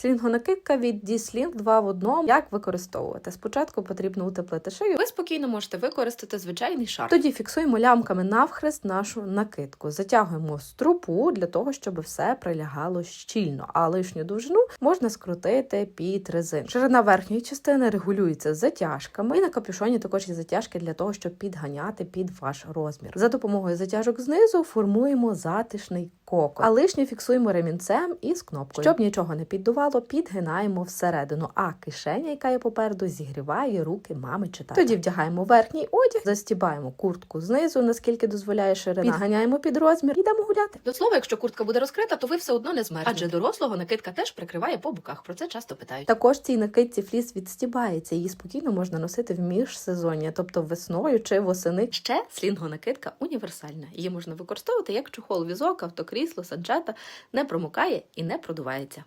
Слінгонакидка від D-Sling 2 в одному. Як використовувати? Спочатку потрібно утеплити шию. Ви спокійно можете використати звичайний шар. Тоді фіксуємо лямками навхрест нашу накидку. Затягуємо струпу для того, щоб все прилягало щільно, а лишню довжину можна скрутити під резин. Ширина верхньої частини регулюється затяжками. І на капюшоні також є затяжки для того, щоб підганяти під ваш розмір. За допомогою затяжок знизу формуємо затишний кокон, а лишнє фіксуємо ремінцем із кнопкою. Щоб нічого не піддувало, підгинаємо всередину. А кишеня, яка є попереду, зігріває руки мами чи тата. Тоді вдягаємо верхній одяг, застібаємо куртку знизу, наскільки дозволяє ширина, підганяємо під розмір, йдемо гуляти. До слова, якщо куртка буде розкрита, то ви все одно не змерзнете. Адже дорослого накидка теж прикриває по боках. Про це часто питають. Також цій накидці фліс відстібається, її спокійно можна носити в міжсезоння, тобто весною чи восени. Ще слінгонакидка універсальна. Її можна використовувати як чохол, візок, автокрісло, санчата, не промокає і не продувається.